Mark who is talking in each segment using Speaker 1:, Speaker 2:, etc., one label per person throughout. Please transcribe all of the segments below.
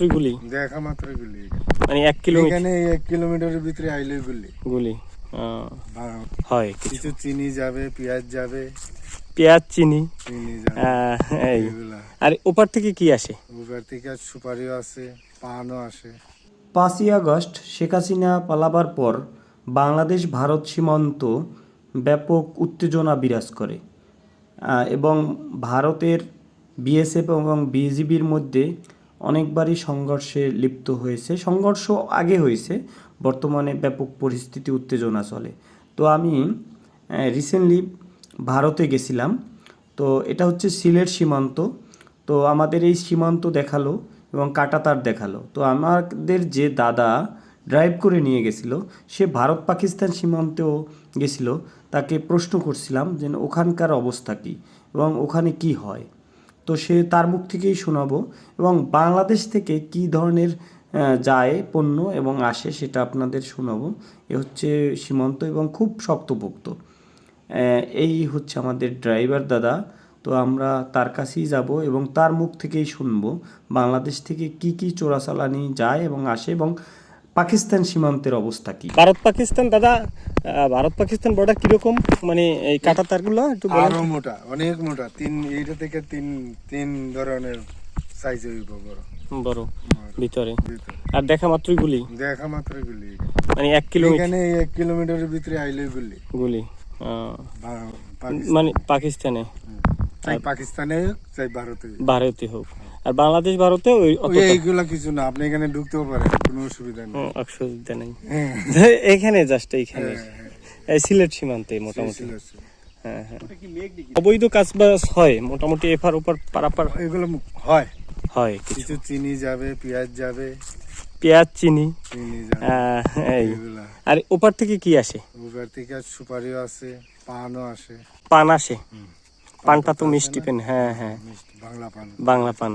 Speaker 1: গুলি?
Speaker 2: দেখা মাত্র গুলি।
Speaker 1: মানে এক কিলোমিটার?
Speaker 2: এখানে এক কিলোমিটারের ভিতরে আইলে গুলি।
Speaker 1: গুলি হয় কিছু।
Speaker 2: কিছু চিনি যাবে পেঁয়াজ যাবে।
Speaker 1: পেঁয়াজ চিনি।
Speaker 2: চিনি যাবে।
Speaker 1: আহ, এই।
Speaker 2: এগুলা।
Speaker 1: আর ওপার থেকে কি আসে?
Speaker 2: উপর থেকে সুপারিও আছে পানও আসে।
Speaker 3: পাঁচই আগস্ট শেখ হাসিনা পালাবার পর বাংলাদেশ ভারত সীমান্ত ব্যাপক উত্তেজনা বিরাজ করে। আহ, এবং ভারতের বিএসএফ এবং বিজিবির মধ্যে অনেকবারই সংঘর্ষে লিপ্ত হয়েছে। সংঘর্ষ আগে হয়েছে, বর্তমানে ব্যাপক পরিস্থিতি, উত্তেজনা চলে। তো আমি রিসেন্টলি ভারতে গেছিলাম। তো এটা হচ্ছে সিলেট সীমান্ত। তো আমাদের এই সীমান্ত দেখাল এবং কাটাতার দেখাল। তো আমাদের যে দাদা ড্রাইভ করে নিয়ে গেছিল, সে ভারত পাকিস্তান সীমান্তেও গেছিল। তাকে প্রশ্ন করছিলাম যে, ওখানকার অবস্থা কী এবং ওখানে কি হয়? তো সে তার মুখ থেকেই শোনাবো এবং বাংলাদেশ থেকে কি ধরনের যায় পণ্য এবং আসে সেটা আপনাদের শোনাবো। এ হচ্ছে সীমান্ত এবং খুব শক্তপোক্ত। এই হচ্ছে আমাদের ড্রাইভার দাদা। তো আমরা তার কাছেই যাব এবং তার মুখ থেকেই শুনব বাংলাদেশ থেকে কি কি চোরাচালানি যায় এবং আসে এবং পাকিস্তান সীমান্তের অবস্থা কি।
Speaker 1: ভারত পাকিস্তান দাদা ভারত পাকিস্তান বর্ডার কীরকম? মানে এই কাটা তারগুলো একটু
Speaker 2: আরও মোটা অনেক মোটা। তিন এইটা থেকে তিন তিন ধরনের সাইজ হইব বড়।
Speaker 1: বড় ভিতরে। আর দেখা মাত্রই গুলি?
Speaker 2: দেখা মাত্র গুলি।
Speaker 1: মানে এক কিলোমিটার
Speaker 2: এখানে এক কিলোমিটারের ভিতরে আইলে গুলি।
Speaker 1: গুলি মানে পাকিস্তানে।
Speaker 2: চাই পাকিস্তানে চাই ভারতে
Speaker 1: ভারতে হোক। আর বাংলাদেশ ভারতে ওই
Speaker 2: এইগুলা কিছু না আপনি এখানে ঢুকতেও পারেন কোনো অসুবিধা নেই।
Speaker 1: অসুবিধা নেই।
Speaker 2: হ্যাঁ।
Speaker 1: এখানে জাস্ট এইখানে। এই সিলেট সীমান্তে মোটামুটি। হ্যাঁ হ্যাঁ। অবৈধ কাজ বাজ হয় মোটামুটি এফার ওপার পারাপার
Speaker 2: এগুলো হয়।
Speaker 1: হয় কিছু।
Speaker 2: চিনি যাবে পেঁয়াজ যাবে।
Speaker 1: পেঁয়াজ চিনি।
Speaker 2: চিনি যাবে।
Speaker 1: আহ, এই। আর ওপার থেকে কি আসে?
Speaker 2: উপর থেকে সুপারিও আছে পানও আসে।
Speaker 1: পান আসে। পানটা তো মিষ্টি পেন হ্যাঁ হ্যাঁ।
Speaker 2: বাংলা পান।
Speaker 1: বাংলা পান।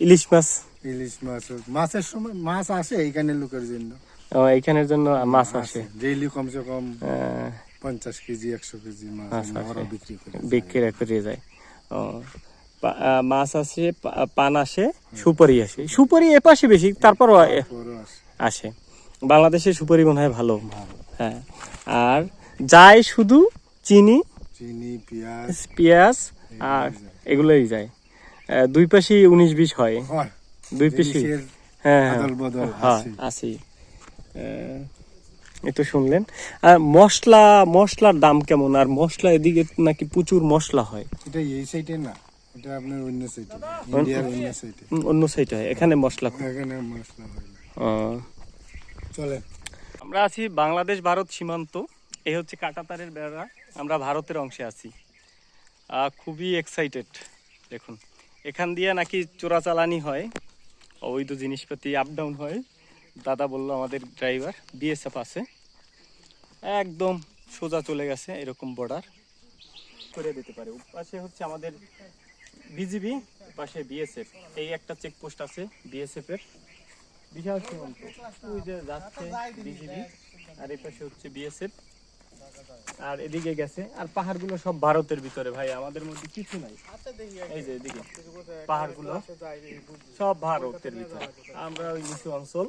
Speaker 1: ইলিশ মাছ?
Speaker 2: ইলিশ মাছ মাছের সময় মাছ আসে এইখানে লোকের জন্য।
Speaker 1: ও, এইখানের জন্য মাছ আসে।
Speaker 2: ডেইলি কমসে কম পঞ্চাশ কেজি একশো কেজি মাছ। বিক্রি করে।
Speaker 1: বিক্রি করে যায়। ও মাছ আসে পান আসে সুপারি আসে। সুপারি এপাশে বেশি তারপরও
Speaker 2: আসে।
Speaker 1: আসে। বাংলাদেশে সুপারি মনে হয় ভালো। হ্যাঁ। আর যায় শুধু চিনি
Speaker 2: চিনি পেঁয়াজ।
Speaker 1: পেঁয়াজ আর এগুলোই যায়। দুই পাশে উনিশ বিশ হয়। দুই পাশে। হ্যাঁ হ্যাঁ।
Speaker 2: আছে।
Speaker 1: আছি। এই তো শুনলেন। আর মশলা মশলার দাম কেমন? আর মশলা এদিকে নাকি প্রচুর মশলা হয়।
Speaker 2: এটা এই সাইডে না। এটা আপনার অন্য সাইডে ইন্ডিয়ার অন্য সাইডে
Speaker 1: অন্য সাইডে হয়। এখানে মশলা
Speaker 2: এখানে মশলা হয় না। চলে
Speaker 1: আমরা আছি বাংলাদেশ ভারত সীমান্ত। এই হচ্ছে কাটাতারের বেড়া। আমরা ভারতের অংশে আছি। খুবই এক্সাইটেড দেখুন। এখান দিয়ে নাকি চোরাচালানি হয়, অবৈধ জিনিসপাতি আপ ডাউন হয়। দাদা বলল আমাদের ড্রাইভার বিএসএফ আছে। একদম সোজা চলে গেছে, এরকম বর্ডার করে দিতে পারে। পাশে হচ্ছে আমাদের বিজিবি পাশে বিএসএফ এই একটা চেকপোস্ট আছে বিএসএফ এর। বিশাল সীমান্ত। ওই যে যাচ্ছে বিজিবি আর এই পাশে হচ্ছে বিএসএফ আর এদিকে গেছে। আর পাহাড়গুলো সব ভারতের ভিতরে ভাই, আমাদের মধ্যে কিছু নাই। এই যে এদিকে, পাহাড়গুলো সব ভারতের ভিতরে। আমরা ওই নিচু অঞ্চল।